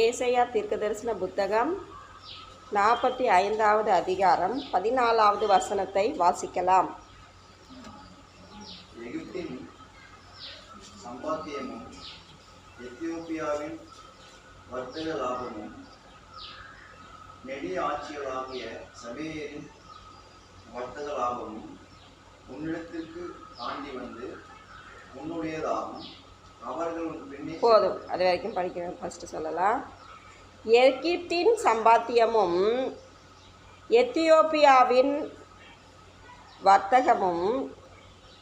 ஏசையா தீர்க்கதரிசன புத்தகம் நாற்பத்தி ஐந்தாவது அதிகாரம் பதினாலாவது வசனத்தை வாசிக்கலாம். எகிப்தின் சம்பாத்தியமும் எத்தியோப்பியாவின் வர்த்தக லாபமும் நெடிய ஆட்சிகளாகிய சபேயரின் வர்த்தக லாபமும் உன்னிடத்திற்கு தாண்டி வந்து உன்னுடையதாகும். போதும். அது வரைக்கும் படிக்கிறேன். ஃபஸ்ட்டு சொல்லலாம். எகிப்தின் சம்பாத்தியமும் எத்தியோப்பியாவின் வர்த்தகமும்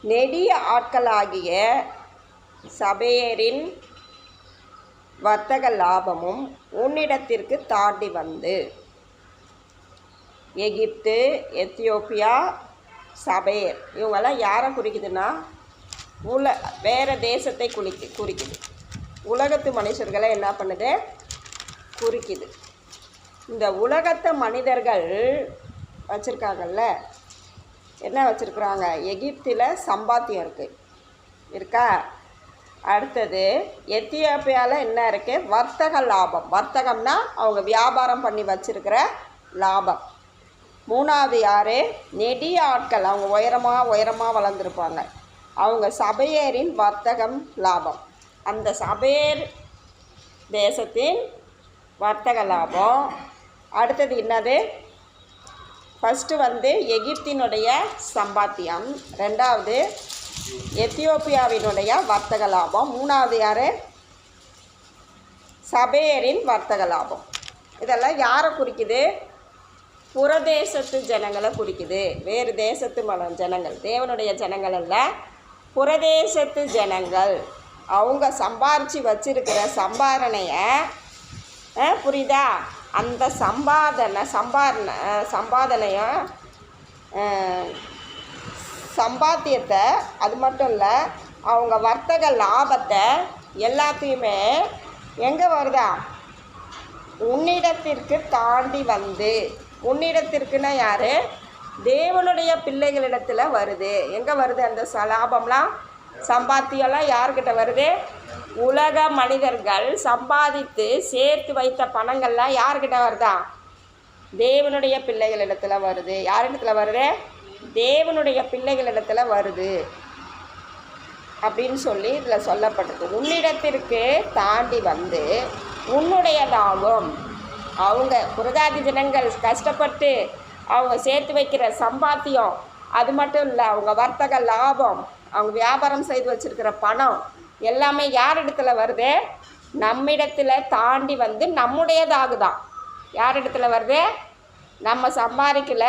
நெடிய ஆட்களாகிய சபையரின் வர்த்தக லாபமும் உன்னிடத்திற்கு தாண்டி வந்து. எகிப்து எத்தியோப்பியா சபையர். இவங்கெல்லாம் யாரை குறிக்குதுன்னா உல வேறு தேசத்தை குளிக்கு குறிக்குது. உலகத்து மனுஷர்களை என்ன பண்ணுது? குறிக்குது. இந்த உலகத்தை மனிதர்கள் வச்சுருக்காங்கல்ல? என்ன வச்சுருக்குறாங்க? எகிப்தில் சம்பாத்தியம் இருக்குது இருக்கா? அடுத்தது எத்தியோப்பியாவில் என்ன இருக்குது வர்த்தக லாபம். வர்த்தகம்னா அவங்க வியாபாரம் பண்ணி வச்சுருக்கிற லாபம். மூணாவது யார்? நெடிய ஆட்கள் அவங்க உயரமாக உயரமாக வளர்ந்துருப்பாங்க. அவங்க சபையரின் வர்த்தகம் லாபம். அந்த சபையர் தேசத்தின் வர்த்தக லாபம். அடுத்தது என்னது? ஃபஸ்ட்டு வந்து எகிப்தினுடைய சம்பாத்தியம். ரெண்டாவது எத்தியோப்பியாவினுடைய வர்த்தக லாபம். மூணாவது யார்? சபையரின் வர்த்தக லாபம். இதெல்லாம் யாரை குறிக்குது? புறதேசத்து ஜனங்களை குறிக்குது. வேறு தேசத்து மன ஜனங்கள். தேவனுடைய ஜனங்கள் அல்ல. புரதேசத்து ஜனங்கள். அவங்க சம்பாரித்து வச்சிருக்கிற சம்பாரணையை புரியுதா? அந்த சம்பாதனை சம்பாரண சம்பாதனையை சம்பாத்தியத்தை அது மட்டும் இல்லை அவங்க வர்த்தக லாபத்தை எல்லாத்தையுமே எங்கே வருதா? உன்னிடத்திற்கு தாண்டி வந்து. உன்னிடத்திற்குன்னா யார்? தேவனுடைய பிள்ளைகளிடத்தில் வருது. எங்கே வருது அந்த சலாபம்லாம்? லாபம்லாம் சம்பாத்தியம்லாம் யார்கிட்ட வருது? உலக மனிதர்கள் சம்பாதித்து சேர்த்து வைத்த பணங்கள்லாம் யார்கிட்ட வருதா? தேவனுடைய பிள்ளைகளிடத்தில் வருது. யாரிடத்துல வருது? தேவனுடைய பிள்ளைகளிடத்தில் வருது. அப்படின்னு சொல்லி இதில் சொல்லப்பட்டது. உன்னிடத்திற்கு தாண்டி வந்து உன்னுடையதாகும். அவங்க புரதாதி ஜனங்கள் கஷ்டப்பட்டு அவங்க சேர்த்து வைக்கிற சம்பாத்தியம் அது மட்டும் இல்லை அவங்க வர்த்தக லாபம் அவங்க வியாபாரம் செய்து வச்சுருக்கிற பணம் எல்லாமே யார் இடத்துல வருது? நம்மிடத்தில் தாண்டி வந்து நம்முடையதாகுதான். யார் இடத்துல வருது? நம்ம சம்பாதிக்கல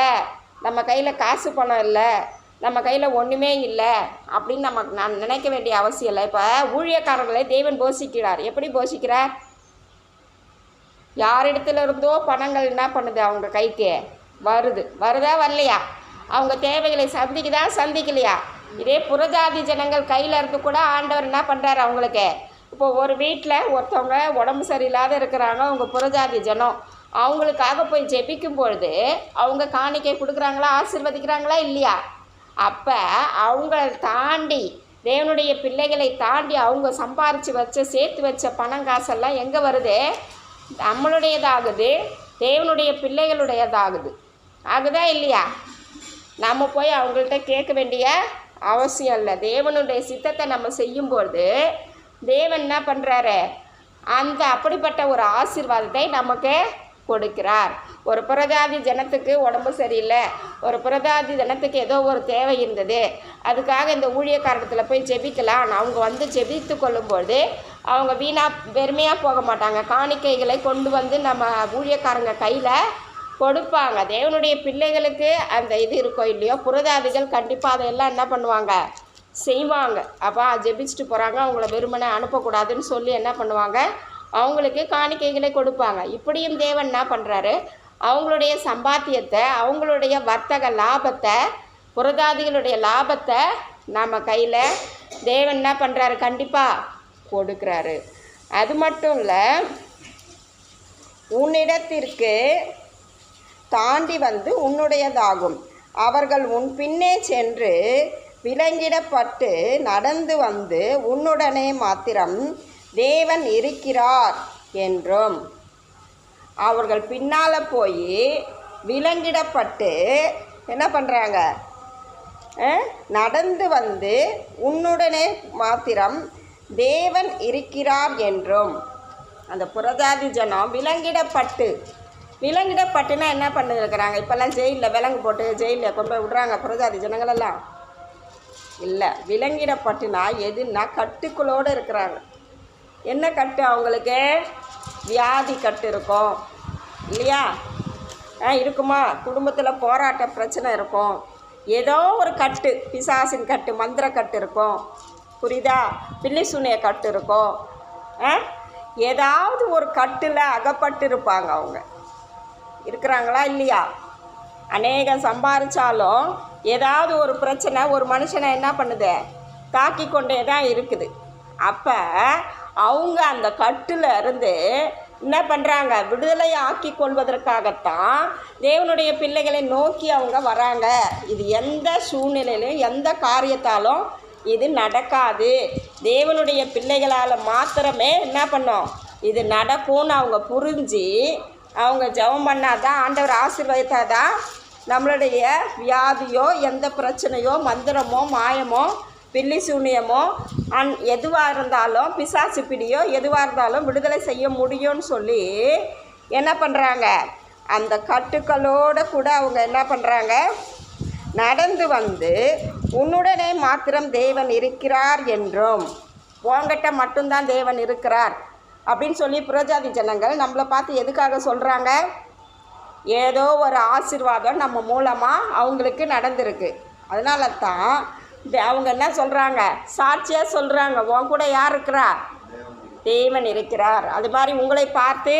நம்ம கையில் காசு பணம் இல்லை நம்ம கையில் ஒன்றுமே இல்லை அப்படின்னு நம்ம நான் நினைக்க வேண்டிய அவசியம் இல்லை. இப்போ ஊழியக்காரர்களை தேவன் போஷிக்கிறார். எப்படி போஷிக்கிறார்? யாரிடத்துல இருந்தோ பணங்கள் என்ன பண்ணுது அவங்க கைக்கு? வருது. வருதா வரலையா? அவங்க தேவைகளை சந்திக்குதா சந்திக்கலையா? இதே புறஜாதி ஜனங்கள் கையில் இருந்து கூட ஆண்டவர் என்ன பண்ணுறாரு அவங்களுக்கு? இப்போ ஒரு வீட்டில் ஒருத்தவங்க உடம்பு சரியில்லாத இருக்கிறாங்க அவங்க புறஜாதி ஜனம். அவங்களுக்காக போய் ஜெபிக்கும் பொழுது அவங்க காணிக்கை கொடுக்குறாங்களா ஆசிர்வதிக்கிறாங்களா இல்லையா? அப்போ அவங்கள தாண்டி தேவனுடைய பிள்ளைகளை தாண்டி அவங்க சம்பாரித்து வச்ச சேர்த்து வச்ச பணம் காசெல்லாம் எங்கே வருது? நம்மளுடையதாகுது தேவனுடைய பிள்ளைகளுடையதாகுது. ஆகுதா இல்லையா? நம்ம போய் அவங்கள்ட்ட கேட்க வேண்டிய அவசியம் இல்லை. தேவனுடைய சித்தத்தை நம்ம செய்யும்பொழுது தேவன் என்ன பண்ணுறாரு அந்த அப்படிப்பட்ட ஒரு ஆசீர்வாதத்தை நமக்கு கொடுக்கிறார். ஒரு புரதாதி ஜனத்துக்கு உடம்பு சரியில்லை. ஒரு புரதாதி ஜனத்துக்கு ஏதோ ஒரு தேவை இருந்தது. அதுக்காக இந்த ஊழியக்காரத்தில் போய் ஜெபிக்கலாம். அவங்க வந்து ஜெபித்து கொள்ளும்போது அவங்க வீணாக வெறுமையாக போக மாட்டாங்க. காணிக்கைகளை கொண்டு வந்து நம்ம ஊழியக்காரங்க கையில் கொடுப்பாங்க. தேவனுடைய பிள்ளைகளுக்கு அந்த இது இருக்கோ இல்லையோ புரதாதிகள் கண்டிப்பாக அதையெல்லாம் என்ன பண்ணுவாங்க? செய்வாங்க. அப்போ ஜெபிச்சுட்டு போகிறாங்க அவங்கள வெறுமனை அனுப்பக்கூடாதுன்னு சொல்லி என்ன பண்ணுவாங்க? அவங்களுக்கு காணிக்கைகளை கொடுப்பாங்க. இப்படியும் தேவன் என்ன பண்ணுறாரு அவங்களுடைய சம்பாத்தியத்தை அவங்களுடைய வர்த்தக லாபத்தை புரதாதிகளுடைய லாபத்தை நம்ம கையில் தேவன் என்ன பண்ணுறாரு கண்டிப்பாக கொடுக்குறாரு. அது மட்டும் இல்லை உன்னிடத்திற்கு தாண்டி வந்து உன்னுடையதாகும். அவர்கள் உன் பின்னே சென்று விலங்கிடப்பட்டு நடந்து வந்து உன்னுடனே மாத்திரம் தேவன் இருக்கிறார் என்றும். அவர்கள் பின்னால் போய் விலங்கிடப்பட்டு என்ன பண்ணுறாங்க நடந்து வந்து உன்னுடனே மாத்திரம் தேவன் இருக்கிறார் என்றும். அந்த புரதாதி ஜனம் விலங்கிடப்பட்டு விலங்கிடப்பட்டுனா என்ன பண்ணிருக்கிறாங்க? இப்போல்லாம் ஜெயிலில் விலங்கு போட்டு ஜெயிலில் கொண்டு போய் விட்றாங்க புறஜாதி ஜனங்களெல்லாம். இல்லை விலங்கிடப்பட்டுனா எதுன்னா கட்டுக்களோடு இருக்கிறாங்க. என்ன கட்டு அவங்களுக்கு? வியாதி கட்டு இருக்கும். இல்லையா? ஆ இருக்குமா? குடும்பத்தில் போராட்ட பிரச்சனை இருக்கும். ஏதோ ஒரு கட்டு பிசாசின் கட்டு மந்திர கட்டு இருக்கும். புரியுதா? பில்லி சூனிய கட்டு இருக்கும். ஆ? ஏதாவது ஒரு கட்டில் அகப்பட்டு இருப்பாங்க அவங்க. இருக்கிறாங்களா இல்லையா? அநேகம் சம்பாதிச்சாலும் ஏதாவது ஒரு பிரச்சனை ஒரு மனுஷனை என்ன பண்ணுது? தாக்கி கொண்டே தான் இருக்குது. அப்போ அவங்க அந்த கட்டில் இருந்து என்ன பண்ணுறாங்க விடுதலை ஆக்கி கொள்வதற்காகத்தான் தேவனுடைய பிள்ளைகளை நோக்கி அவங்க வராங்க. இது எந்த சூழ்நிலையிலும் எந்த காரியத்தாலும் இது நடக்காது. தேவனுடைய பிள்ளைகளால் மாத்திரமே என்ன பண்ணோம்? இது நடக்கும்னு அவங்க புரிஞ்சு அவங்க ஜெபம் பண்ணாதான் ஆண்டவர் ஆசீர்வதித்தாதான் நம்மளுடைய வியாதியோ எந்த பிரச்சனையோ மந்திரமோ மாயமோ பில்லி சூனியமோ அன் எதுவாக இருந்தாலும் பிசாசு பிடியோ எதுவாக இருந்தாலும் விடுதலை செய்ய முடியும்னு சொல்லி என்ன பண்ணுறாங்க அந்த கட்டுக்களோடு கூட அவங்க என்ன பண்ணுறாங்க நடந்து வந்து உன்னுடனே மாத்திரம் தேவன் இருக்கிறார் என்றும் உங்ககிட்ட மட்டும்தான் தேவன் இருக்கிறார். அப்படின்னு சொல்லி புறஜாதி ஜனங்கள் நம்மளை பார்த்து எதுக்காக சொல்கிறாங்க ஏதோ ஒரு ஆசிர்வாதம் நம்ம மூலமாக அவங்களுக்கு நடந்திருக்கு. அதனால தான் அவங்க என்ன சொல்கிறாங்க சாட்சியாக சொல்கிறாங்க உன் கூட யார் இருக்கிறா? தேவன் இருக்கிறார். அது மாதிரி உங்களை பார்த்து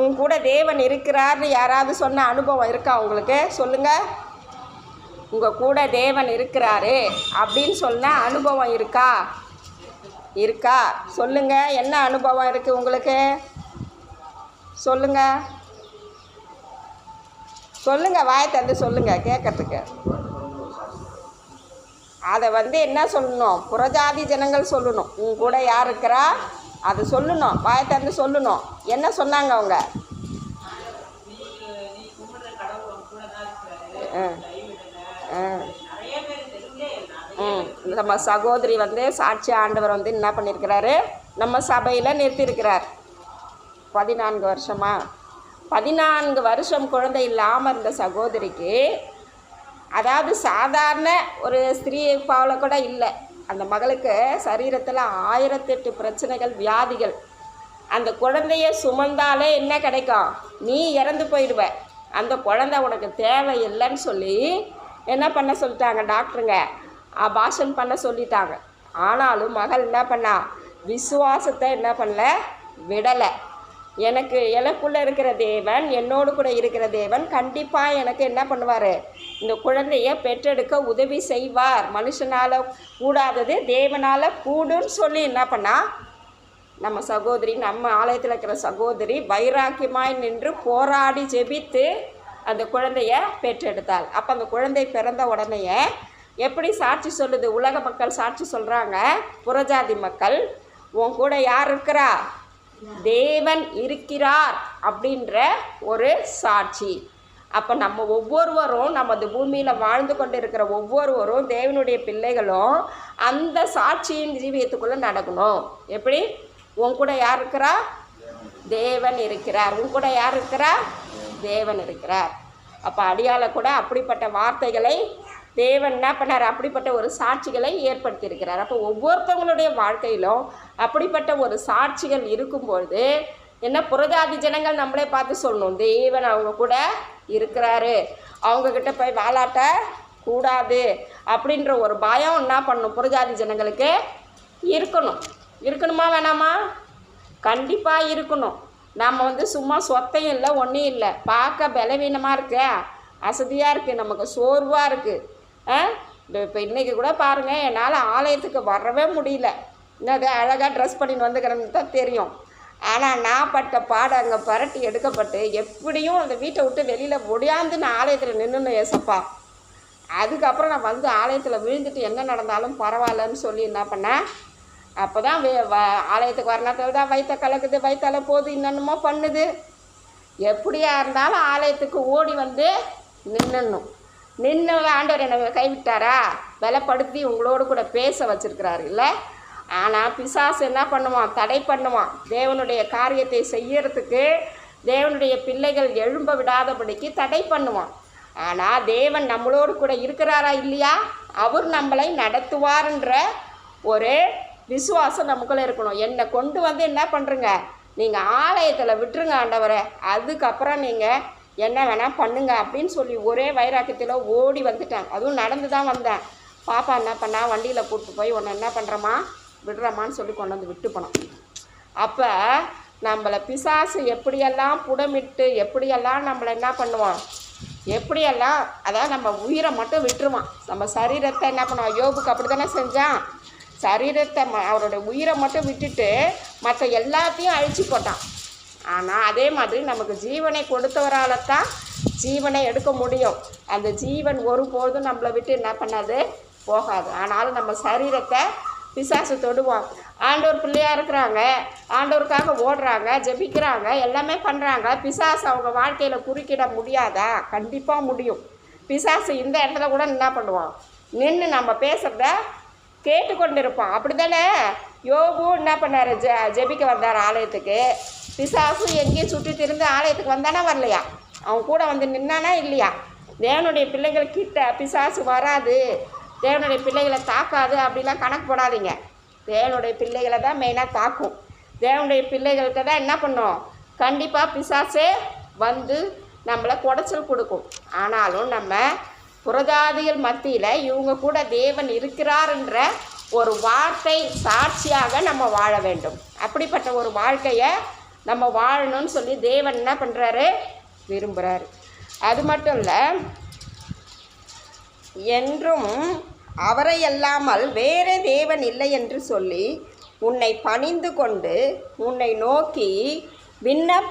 உன் கூட தேவன் இருக்கிறார்னு யாராவது சொன்ன அனுபவம் இருக்கா உங்களுக்கு? சொல்லுங்கள் உங்கள் கூட தேவன் இருக்கிறாரு அப்படின்னு சொன்ன அனுபவம் இருக்கா? இருக்கா? சொல்லுங்க என்ன அனுபவம் இருக்குது உங்களுக்கு? சொல்லுங்க. சொல்லுங்க வாயை தந்து சொல்லுங்க கேட்கறதுக்கு அதை வந்து என்ன சொல்லணும்? புறஜாதி ஜனங்கள் சொல்லணும். உன் கூட யார் இருக்கிறா? அதை சொல்லணும். வாயை திறந்து சொல்லணும். என்ன சொன்னாங்க அவங்க? ஆ. ஆ. நம்ம சகோதரி வந்து சாட்சி ஆண்டவர் வந்து என்ன பண்ணியிருக்கிறாரு நம்ம சபையில் நிறுத்தியிருக்கிறார். பதினான்கு வருஷமா? பதினான்கு வருஷம் குழந்தை இல்லாமல் இருந்த சகோதரிக்கு அதாவது சாதாரண ஒரு ஸ்திரீ பாவில் கூட இல்லை. அந்த மகளுக்கு சரீரத்தில் ஆயிரத்தெட்டு பிரச்சனைகள் வியாதிகள். அந்த குழந்தைய சுமந்தாலே என்ன கிடைக்கும்? நீ இறந்து போயிடுவ. அந்த குழந்தை உனக்கு தேவை இல்லைன்னு சொல்லி என்ன பண்ண சொல்லிட்டாங்க டாக்டருங்க? அபாஷன் பண்ண சொல்லிட்டாங்க. ஆனாலும் மகள் என்ன பண்ணா? விசுவாசத்தை என்ன பண்ணல? விடலை. எனக்கு எனக்குள்ளே இருக்கிற தேவன் என்னோடு கூட இருக்கிற தேவன் கண்டிப்பாக எனக்கு என்ன பண்ணுவார்? இந்த குழந்தைய பெற்றெடுக்க உதவி செய்வார். மனுஷனால் கூடாதது தேவனால் கூடுன்னு சொல்லி என்ன பண்ணா? நம்ம சகோதரி நம்ம ஆலயத்தில் இருக்கிற சகோதரி வைராக்கியமாய் நின்று போராடி ஜெபித்து அந்த குழந்தைய பெற்றெடுத்தாள். அப்போ அந்த குழந்தை பிறந்த உடனேயே எப்படி சாட்சி சொல்லுது? உலக மக்கள் சாட்சி சொல்கிறாங்க புறஜாதி மக்கள் உன் கூட யார் இருக்கிறா? தேவன் இருக்கிறார் அப்படின்ற ஒரு சாட்சி. அப்போ நம்ம ஒவ்வொருவரும் நமது பூமியில் வாழ்ந்து கொண்டு இருக்கிற ஒவ்வொருவரும் தேவனுடைய பிள்ளைகளும் அந்த சாட்சியின் ஜீவியத்துக்குள்ளே நடக்கணும். எப்படி? உன் கூட யார் இருக்கிறா? தேவன் இருக்கிறார். உன் கூட யார் இருக்கிறா? தேவன் இருக்கிறார். அப்போ அடியால கூட அப்படிப்பட்ட வார்த்தைகளை தேவன் என்ன பண்ணார்? அப்படிப்பட்ட ஒரு சாட்சிகளை ஏற்படுத்தியிருக்கிறார். அப்போ ஒவ்வொருத்தவங்களுடைய வாழ்க்கையிலும் அப்படிப்பட்ட ஒரு சாட்சிகள் இருக்கும்பொழுது என்ன புரஜாதி ஜனங்கள் நம்மளே பார்த்து சொல்லணும். தேவன் அவங்க கூட இருக்கிறாரு. அவங்கக்கிட்ட போய் வாலாட்ட கூடாது அப்படின்ற ஒரு பயம் என்ன பண்ணணும் புரஜாதி ஜனங்களுக்கு இருக்கணும். இருக்கணுமா வேணாமா? கண்டிப்பாக இருக்கணும். நம்ம வந்து சும்மா சொத்தையும் இல்லை ஒன்றும் இல்லை. பார்க்க பலவீனமாக இருக்க. அசதியாக இருக்குது நமக்கு சோர்வாக இருக்குது இப்போ இன்றைக்கி கூட பாருங்கள் என்னால் ஆலயத்துக்கு வரவே முடியல. என்னது அழகாக ட்ரெஸ் பண்ணிட்டு வந்துக்கிறேன்னு தான் தெரியும். ஆனால் நான் பட்ட பாடம் அங்கே பரட்டி எடுக்கப்பட்டு எப்படியும் அந்த வீட்டை விட்டு வெளியில் ஒடியாந்து நான் ஆலயத்தில் நின்றுன்னு ஏசப்பா. அதுக்கப்புறம் நான் வந்து ஆலயத்தில் விழுந்துட்டு என்ன நடந்தாலும் பரவாயில்லன்னு சொல்லி என்ன பண்ணேன்? அப்போ தான் ஆலயத்துக்கு வரணத்தில் தான் வயிற்ற கலக்குது வயிற்றால போகுது என்னென்னமோ பண்ணுது. எப்படியா இருந்தாலும் ஆலயத்துக்கு ஓடி வந்து நின்றுணும் நின்று ஆண்டவர் என்னை கைவிட்டாரா? பலப்படுத்தி உங்களோடு கூட பேச வச்சுருக்கிறாரு இல்லை? ஆனால் பிசாசு என்ன பண்ணுவான்? தடை பண்ணுவான். தேவனுடைய காரியத்தை செய்யறதுக்கு தேவனுடைய பிள்ளைகள் எழும்ப விடாதபடிக்கு தடை பண்ணுவான். ஆனால் தேவன் நம்மளோடு கூட இருக்கிறாரா இல்லையா? அவர் நம்மளை நடத்துவார்ன்ற ஒரு விசுவாசம் நமக்குள்ளே இருக்கணும். என்னை கொண்டு வந்து என்ன பண்ணுறங்க நீங்கள் ஆலயத்தில் விட்டுருங்க ஆண்டவரை. அதுக்கப்புறம் நீங்கள் என்ன வேணால் பண்ணுங்க அப்படின்னு சொல்லி ஒரே வைராக்கியத்தில் ஓடி வந்துட்டேன். அதுவும் நடந்து தான் வந்தேன். பாப்பா என்ன பண்ணா? வண்டியில் கூப்பிட்டு போய் உன்னை என்ன பண்ணுறம்மா விடுறம்மான்னு சொல்லி கொண்டு வந்து விட்டு போனோம் அப்போ நம்மளை பிசாசு எப்படியெல்லாம் புடமிட்டு எப்படியெல்லாம் நம்மளை என்ன பண்ணுவான்? எப்படியெல்லாம் அதாவது நம்ம உயிரை மட்டும் விட்டுருவான். நம்ம சரீரத்தை என்ன பண்ணுவான்? யோபுக்கு அப்படி தானே செஞ்சான். சரீரத்தை ம அவருடைய உயிரை மட்டும் விட்டுட்டு மற்ற எல்லாத்தையும் அழிச்சு போட்டான். ஆனால் அதே மாதிரி நமக்கு ஜீவனை கொடுத்தவரால் தான் ஜீவனை எடுக்க முடியும். அந்த ஜீவன் ஒருபோதும் நம்மளை விட்டு என்ன பண்ணாது? போகாது. ஆனாலும் நம்ம சரீரத்தை பிசாசு தொடுவோம் ஆண்டோர் பிள்ளையாக இருக்கிறாங்க. ஆண்டோருக்காக ஓடுறாங்க ஜெபிக்கிறாங்க எல்லாமே பண்ணுறாங்க பிசாசு அவங்க வாழ்க்கையில் குறுக்கிட முடியாதா? கண்டிப்பாக முடியும். பிசாசு இந்த இடத்துல கூட என்ன பண்ணுவான். நின்று நம்ம பேசுகிறத கேட்டுக்கொண்டு இருப்பான் அப்படி தானே யோபு என்ன பண்ணார்? ஜெ ஜெபிக்க வந்தார் ஆலயத்துக்கு. பிசாசு எங்கேயும் சுற்றி திருந்து ஆலயத்துக்கு வந்தானா வரலையா? அவன் கூட வந்து நின்னானா இல்லையா? தேவனுடைய பிள்ளைகள் கிட்ட பிசாசு வராது. தேவனுடைய பிள்ளைகளை தாக்காது. அப்படிலாம் கணக்கு போடாதீங்க. தேவனுடைய பிள்ளைகளை தான் மெயினாக தாக்கும். தேவனுடைய பிள்ளைகளுக்கு தான் என்ன பண்ணும்? கண்டிப்பாக பிசாசே வந்து நம்மளை குடைச்சல் கொடுக்கும். ஆனாலும் நம்ம புரதாதிகள் மத்தியில் இவங்க கூட தேவன் இருக்கிறாருன்ற ஒரு வார்த்தை சாட்சியாக நம்ம வாழ வேண்டும். அப்படிப்பட்ட ஒரு வாழ்க்கையை நம்ம வாழணும்னு சொல்லி தேவன் என்ன பண்ணுறாரு விரும்புகிறாரு அது மட்டும் இல்லை என்றும் அவரை அல்லாமல் வேறே தேவன் இல்லை என்று சொல்லி உன்னை பணிந்து கொண்டு உன்னை நோக்கி விண்ணப்